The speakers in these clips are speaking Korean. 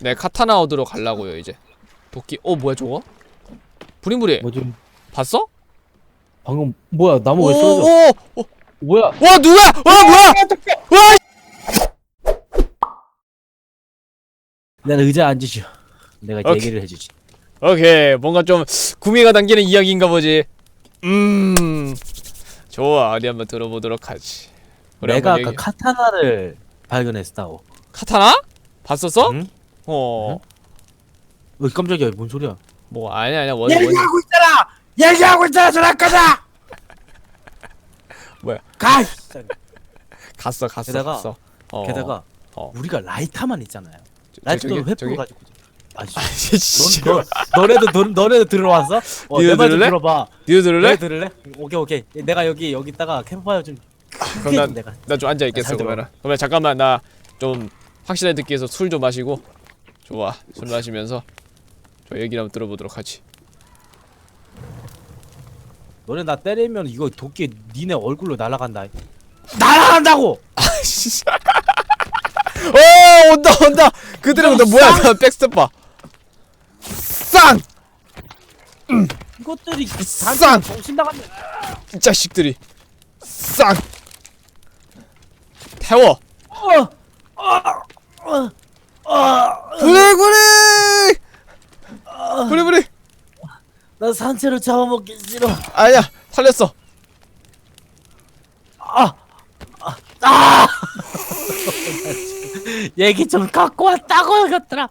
네 카타나 얻으러 가려고요 이제 도끼 어 뭐야 저거? 부리부리 뭐좀 봤어? 방금 뭐야 나무 왜 쏘져? 오오와 뭐야? 누가 와 뭐야 와 난 의자 앉으시오. 내가 오케이. 얘기를 해주지. 오케이 뭔가 좀 구미가 당기는 이야기인가 보지 음 좋아 어디 한번 들어보도록 하지 우리 내가 한번 아까 얘기- 카타나를 발견했다고. 카타나? 봤었어? 응? 어. 어, 깜짝이야. 뭔 소리야? 뭐 아니 아니야 원 원. 있잖아. 얘기하고 있잖아. 전화 꺼자. 뭐야? 가. 갔어 갔어 게다가- 갔어. 어. 게다가 어. 우리가 라이터만 있잖아요. 저- 라이터도 저기- 가지고. 아 씨. 아이, 씨. 너, 너, 너네도 너, 너네도 들어왔어? 어, 니도 내말 좀 들을래? 들어봐. 니도 들을래? 너 들을래? 오케이 오케이. 내가 여기 여기다가 캠프파이어 좀 크게 그럼 난- 좀 내가. 나좀 앉아 있겠어 잘 들어. 그러면. 그러면 잠깐만 나 좀 확실하게 듣기 위해서 술 좀 마시고. 좋아 술 마시면서 저 얘기를 한번 들어보도록 하지. 너네 나 때리면 이거 도끼 니네 얼굴로 날아간다. 날아간다고! 오 온다 온다. 그들은 너 뭐야? 나 백스텝 봐. 쌍! 이것들이 쌍! 정신 나갔네. 이 자식들이 쌍! 태워. 어, 어, 어, 부리부리! 부리부리! 나 산채로 잡아먹기 싫어. 아니야 살렸어. 아, 아, 아! 얘기 좀 갖고 왔다고 이것들아.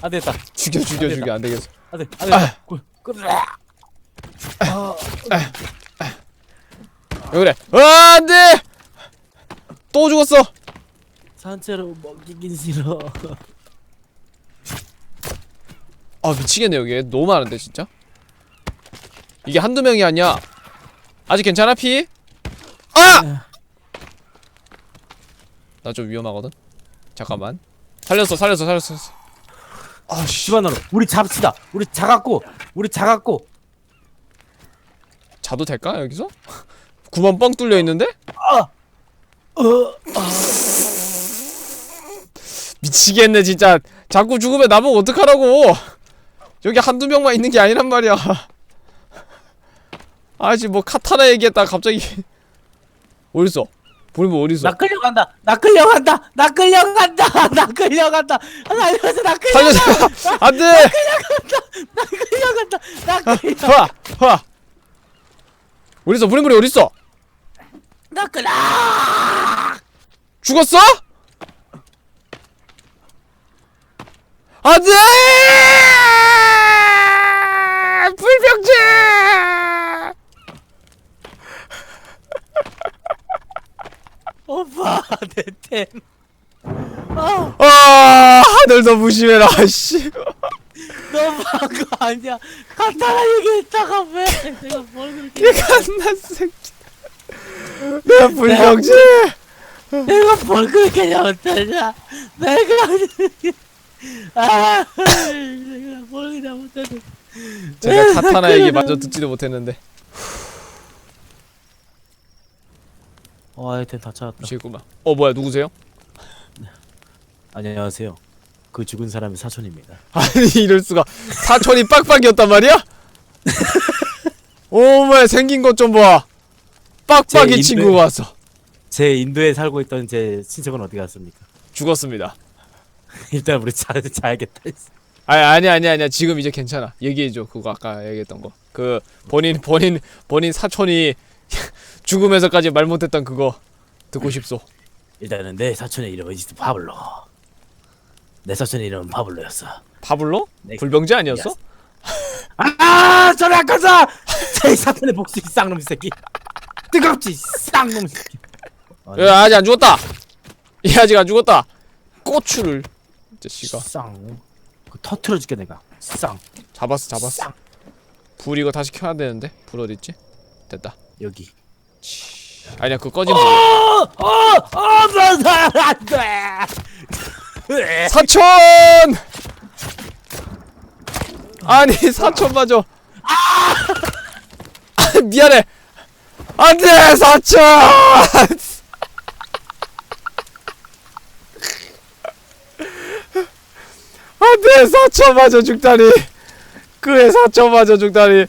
안 됐다. 죽여 죽여 안 죽여 안 되겠어. 안 돼. 안 돼. 꿀, 꿀. 아, 왜 그래? 아, 안 돼! 또 죽었어! 산채로 먹이긴 싫어. 아, 미치겠네, 여기. 너무 많은데, 진짜? 이게 한두 명이 아니야. 아직 괜찮아, 피? 아! 나 좀 위험하거든? 잠깐만. 살렸어, 살렸어, 살렸어. 살렸어. 아, 씨. 집안으로 우리 잡시다. 우리 자갖고 우리 자갖고 자도 될까, 여기서? 구멍 뻥 뚫려 있는데? 어, 미치겠네, 진짜. 자꾸 죽으면 나보고 어떡하라고! 여기 한두 명만 있는 게 아니란 말이야. 아지 뭐 카타나 얘기했다 갑자기 어딨어? 보리모 어딨어? 나 끌려간다. 나 끌려간다. 나 끌려간다. 나 끌려간다. 살려서 나 끌려. 살려줘! 안 돼! 나 끌려간다. 나 끌려. 화! 화! 어딨어? 보리모리 어딨어? 나 끌려. 죽었어? 안 돼! 불병제! 오빠 내 템. 아, 아 하늘도 무심해라 씨. 너 방금 아니야. 간단한 얘기했다가 왜 내가 뭘 그렇게 이 갓난 새끼. 내 불병제. 내가 뭘 그렇게 잘못했냐? 내가 아, 내가 뭘 잘못했냐? 제가 카타나 얘기 마저 듣지도 못했는데 어, 하여튼 다 찾았다. 미치겠구만. 어 뭐야 누구세요? 안녕하세요. 그 죽은 사람의 사촌입니다. 아니 이럴 수가 사촌이 빡빡이었단 말이야? 오마 생긴 것 좀 봐. 빡빡이 제 인도에- 친구가 왔어. 제 인도에 살고 있던 제 친척은 어디 갔습니까? 죽었습니다. 일단 우리 자, 자야겠다. 아니 아니 아니 아니야 지금 이제 괜찮아. 얘기해줘 그거 아까 얘기했던 거. 그 본인 본인 본인 사촌이 죽으면서까지 말 못했던 그거 듣고 싶소. 일단은 내 사촌의 이름은 이스 파블로. 내 사촌의 이름은 파블로였어. 파블로? 네. 불병제 아니었어? 아, 저리 아까자! 제 사촌의 복수 이 쌍놈 새끼. 뜨겁지, 쌍놈 새끼. 야, 아직 안 죽었다. 얘 아직 안 죽었다. 고추를 이 자식아 쌍. 그 터트려 줄게 내가. 쌍. 잡았어 잡았어. 쌍. 불 이거 다시 켜야 되는데 불 어디 있지? 됐다. 여기. 아니야 그거 꺼진 불. 어, 어, 어, 나안 돼. 사촌! 아니 사촌마저. 아 미안해. 안돼 사촌. 내 사쳐 맞아 죽다니 그의 사쳐 맞아 죽다니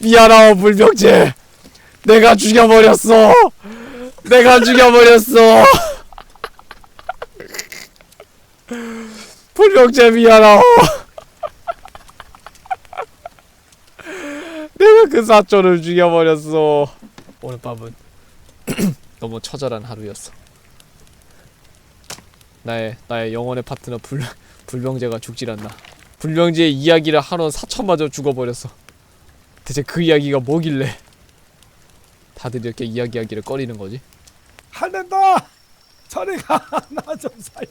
미안하오 불병제 내가 죽여버렸어. 내가 죽여버렸어. 불병제 미안하오. 내가 그 사초를 죽여버렸어. 오늘 밤은 너무 처절한 하루였어. 나의 나의 영혼의 파트너 불 불병제가 죽질 않나. 불병제의 이야기를 하러 사천마저 죽어버렸어. 대체 그 이야기가 뭐길래 다들 이렇게 이야기하기를 꺼리는 거지? 한den다 저리 가 나 좀 살려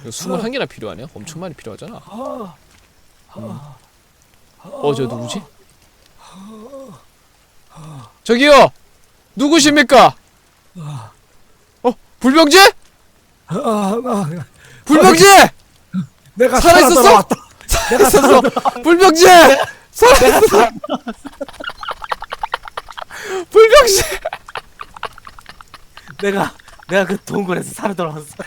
이거 21개나 필요하네요? 엄청 많이 필요하잖아. 아, 어, 저 누구지? 저기요! 누구십니까? 어, 불병제? 아, 아, 불병제! 내가 살아있었어? 살아 돌아왔다 살았어! 불병제! 살았어! 불병제! 내가 내가 그 동굴에서 살아 돌아왔어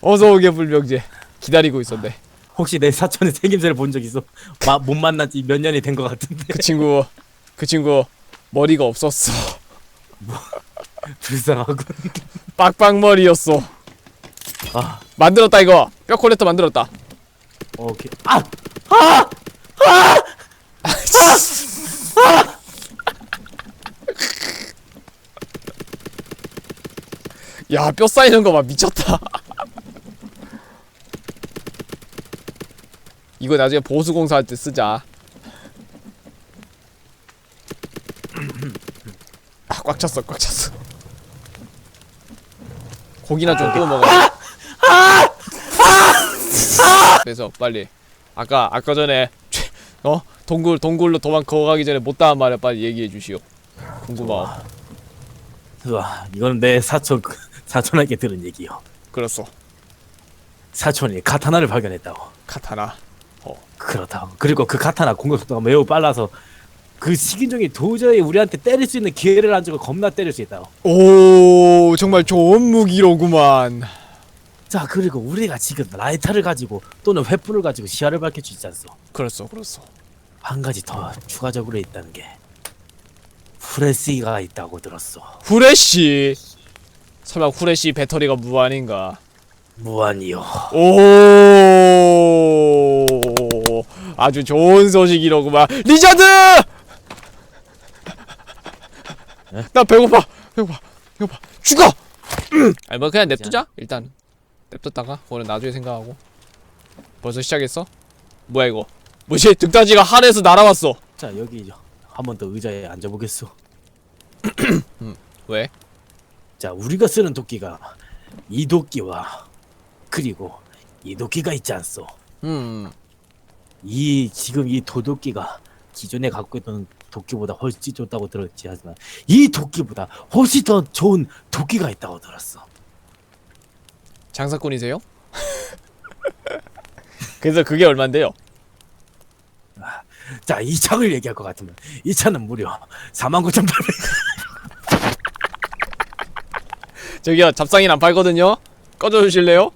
어서 오게 불병제. 기다리고 있었네. 혹시 내 사촌의 생김새를 본 적 있어? 마, 못 만난 지 몇 년이 된 것 같은데 그 친구, 그 친구 머리가 없었어. 불쌍하군 빡빡머리였어. 아 만들었다 이거. 뼈 콜렉터 만들었다. 오케이 아 야, 뼈 쌓이는 거 봐. 미쳤다. 이거 나중에 보수공사 할 때 쓰자. 아, 꽉 찼어, 꽉 찼어. 고기나 좀 구워 먹어. 그래서 빨리 아까 아까 전에 최- 어 동굴 동굴로 도망가 가기 전에 못다한 말을 빨리 얘기해 주시오. 궁금하오. 우와 이거는 내 사촌 사촌에게 들은 얘기요 그렇소. 사촌이 카타나를 발견했다고 카타나. 그렇다고 그리고 그 카타나 공격 속도가 매우 빨라서 그 식인종이 도저히 우리한테 때릴 수 있는 기회를 안 주고 겁나 때릴 수 있다고 오 정말 좋은 무기로구만. 자 그리고 우리가 지금 라이터를 가지고 또는 횃불을 가지고 시야를 밝힐 수 있지 않소 그렇소, 그렇소. 한 가지 더 추가적으로 있다는 게 후레시가 있다고 들었어 후레쉬. 설마 후레쉬 배터리가 무한인가? 무한이요 오 아주 좋은 소식이로구만. 리자드. 나 배고파, 배고파, 배고파. 죽어. 아니 뭐 그냥 냅두자. 일단 냅뒀다가 그거는 나중에 생각하고. 벌써 시작했어? 뭐야 이거? 뭐지? 득다지가 하늘에서 날아왔어. 자 여기 한 번 더 의자에 앉아보겠소 왜? 자 우리가 쓰는 도끼가 이 도끼와 그리고 이 도끼가 있지 않소 음. 이 지금 이 도도끼가 기존에 갖고 있던 도끼보다 훨씬 좋다고 들었지 하지만 이 도끼보다 훨씬 더 좋은 도끼가 있다고 들었어 장사꾼이세요? 그래서 그게 얼만데요? 자 이 창을 얘기할 것 같으면 이 차는 무려 49,800 저기요 잡상인 안 팔거든요. 꺼져 주실래요?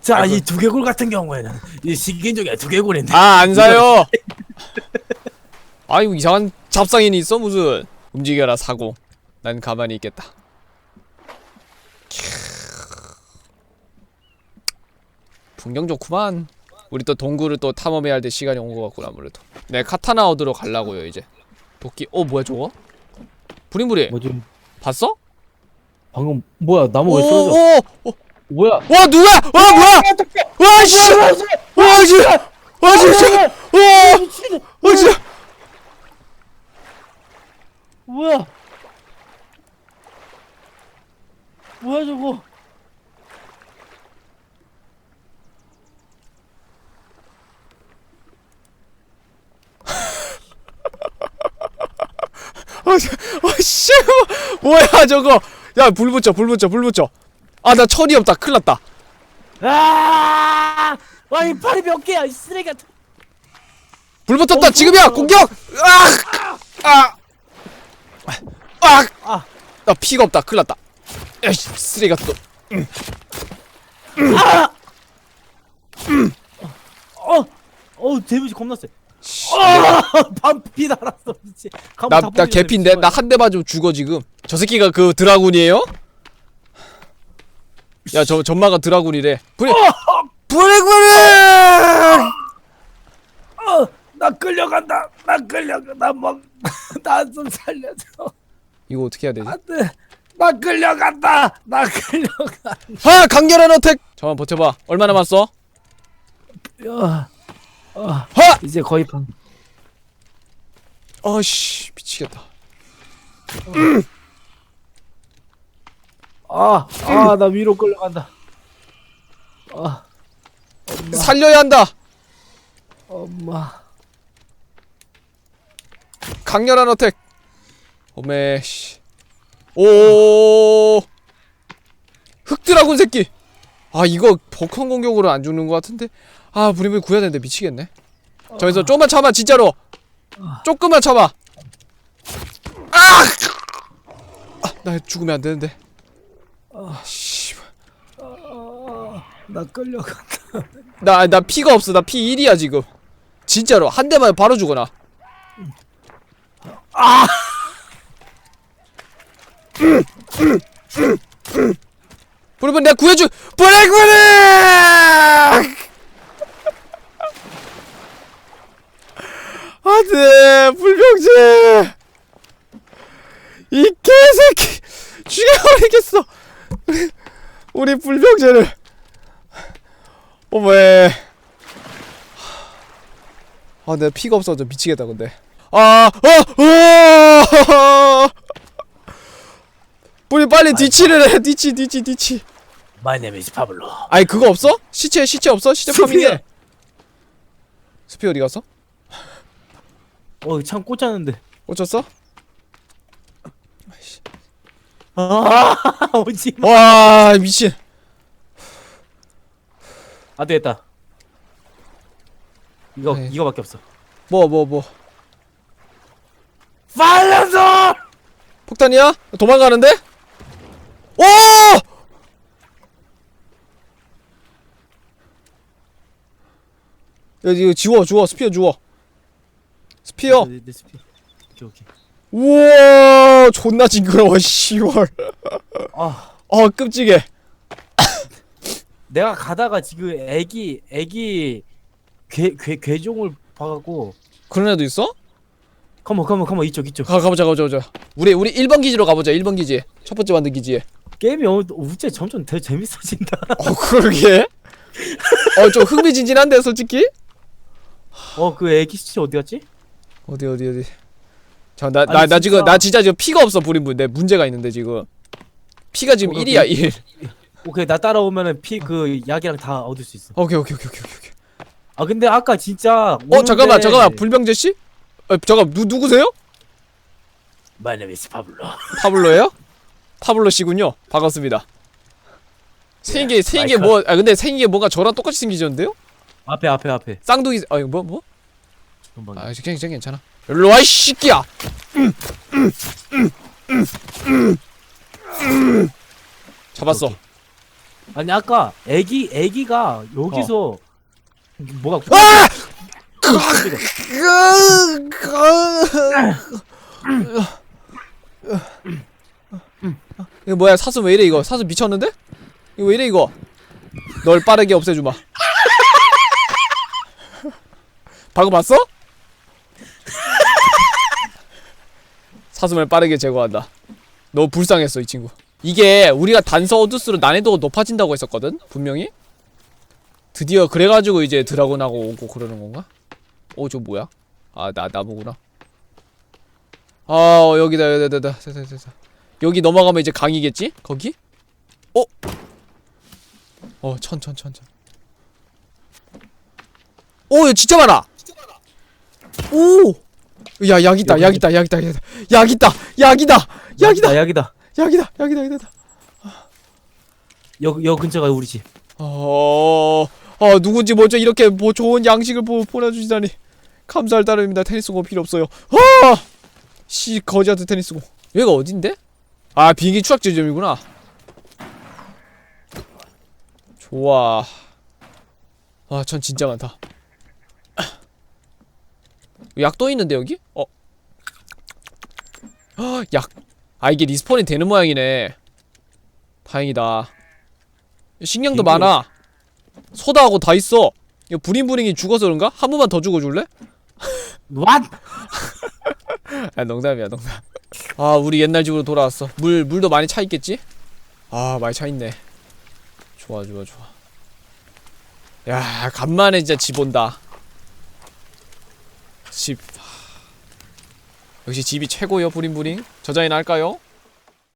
자, 아이고. 이 두개골 같은 경우에는 이 식인 중에 두개골인데 아 안 사요. 아이고 이상한 잡상인이 있어 무슨? 움직여라 사고. 난 가만히 있겠다. 풍경 좋구만. 우리 또 동굴을 또 탐험해야 할때 시간이 온 것 같구나 아무래도. 네 카타나 얻으러 가려고요 이제. 도끼. 어 뭐야 저거? 부리부리. 뭐지? 봤어? 방금 뭐야 나무 오, 왜 쓰러져? 오, 오, 뭐야? 와 누가? 와 뭐야? 와 씨! 와 씨! 와 진짜! 와! 와 진짜! 뭐야? 뭐야 저거? 아, 씨, 아, 씨, 뭐야 저거? 야, 불 붙여, 불 붙여, 불 붙여. 아, 나 철이 없다. 큰일 났다. 아! 와 이 팔이 몇 개야 이 쓰레기 같은. 불 붙었다. 지금이야. 공격. 아! 아! 아! 아, 나 피가 없다. 큰일 났다. 에이씨, 쓰레기가 또. 어! 어 데미지 겁나 세. 씨, 어! 반피 날았어 미치. 나, 나 개피인데? 나 한대 맞으면 죽어, 지금. 저 새끼가 그 드라군이에요? 야, 저, 전마가 드라군이래. 브레, 브레그레! 어! 나 끌려간다. 나 끌려가. 나 뭐 나좀 살려줘. 이거 어떻게 해야 되지? 안돼. 나 끌려간다. 나 끌려가. 아, 강렬한 어택! 잠깐만 버텨봐. 얼마 남았어? 야. 아, 하! 이제 거의 방. 아씨, 미치겠다. 아, 아, 나 위로 끌려간다. 아, 엄마, 살려야 한다! 엄마. 강렬한 어택. 어메 씨. 오. 흑드라군 새끼. 아 이거 버컨 공격으로 안 죽는 것 같은데. 아 브림을 구해야 되는데 미치겠네. 저기서 조금만 참아 진짜로. 조금만 참아. 아! 아! 나 죽으면 안 되는데. 아 씨. 나 끌려간다. 나 나 피가 없어. 나 피 1이야 지금. 진짜로 한 대만 바로 죽어 나. 브리븐 내가 구해줄 브레이크브리 안돼 불병제 이 개새끼 죽여버리겠어 우리, 우리 불병제를 어머에 아 내가 피가 없어져 미치겠다 근데 아, 어, 어, 우리 빨리 뒤치를 해, 뒤치, 뒤치, 뒤치. My name is Pablo. 아니 그거 없어? 시체, 시체 없어? 시체 스피어. 파밍해. 스피 어디 갔어? 어, 참 꽂혔는데. 꽂혔어? 아, 오지 마. 와 미친. 아, 되겠다. 이거 네. 이거밖에 없어. 뭐, 뭐, 뭐. 살려줘! 폭탄이야? 도망가는데? 오! 야, 이거 지워, 지워, 스피어 지워. 스피어. 네, 네, 스피어. 오케이, 오케이. 우와, 존나 징그러워, 씨월. 아, 어, 끔찍해. 내가 가다가 지금 애기 애기 괴, 괴 괴종을 봐갖고 그런 애도 있어? 컴온 컴온 컴온 이쪽 이쪽 가, 가보자, 가보자, 가보자. 우리, 우리 1번 기지로 가보자, 1번 기지. 첫 번째 만든 기지에. 게임이 어, 우째 점점 더 재밌어진다. 어, 그러게. 어, 좀 흥미진진한데, 솔직히? 어 그 애기 시체 어디 갔지? 어디, 어디, 어디. 자, 나, 나, 지금. 나 진짜 지금 피가 없어, 부린분. 내 문제가 있는데, 지금. 피가 지금 어, 1이야, 1. 오케이 나 따라오면은 피 그 약이랑 다 얻을 수 있어. 오케이, 오케이, 오케이, 오케이, 오케이. 아 근데 아까 진짜 어, 잠깐만, 잠깐만. 불병재 씨? 어, 잠깐, 누, 누구세요? My name is Pablo. 파블로예요? 파블로 씨군요. 반갑습니다. 생긴 게 생긴 게 마이클. 뭐? 아 근데 생긴 게 뭔가 저랑 똑같이 생기셨는데요? 앞에 앞에 앞에. 쌍둥이 아 이거 뭐 뭐? 금방. 아 괜찮 괜찮 괜찮아. 일로 와 이 새끼야. 잡았어. 아니 아까 애기 애기가 여기서 뭐가 아! 이거 뭐야 사슴 왜 이래 이거 사슴 미쳤는데? 이거 왜 이래 이거? 널 빠르게 없애주마. 방금 봤어? 사슴을 빠르게 제거한다. 너 불쌍했어 이 친구. 이게 우리가 단서 어두스로 난이도가 높아진다고 했었거든 분명히. 드디어 그래가지고 이제 드라곤하고 오고 그러는 건가? 어 저 뭐야? 아 나 나무구나. 아 어, 여기다 여기다 여기다. 여기 넘어가면 이제 강이겠지? 거기? 어? 어, 천, 천, 천, 천. 오, 진짜 많아! 오! 야, 약 있다, 약 있다, 약 있다, 약 있다. 약 있다! 약이다! 약이다! 약이다. 약이다! 약이다, 약이다. 여, 여 근처가 우리 집. 어, 어, 누군지 먼저 이렇게 뭐 좋은 양식을 보, 보내주시다니. 감사할 따름입니다. 테니스공 필요 없어요. 아! 씨, 거지 같은 테니스공. 여기가 어딘데? 아 비행기 추락 지점이구나 좋아 아 전 진짜 많다 약또 있는데 여기? 어? 헉, 약. 아 이게 리스폰이 되는 모양이네. 다행이다. 식량도 많아. 소다하고 다 있어. 이거 부링부링이 죽어서 그런가? 한 번만 더 죽어줄래? What? 아 농담이야 농담. 아 우리 옛날 집으로 돌아왔어. 물 물도 많이 차 있겠지? 아 많이 차 있네. 좋아 좋아 좋아. 야 간만에 진짜 집 온다. 집. 하... 역시 집이 최고요 부링부링. 저장이나 할까요?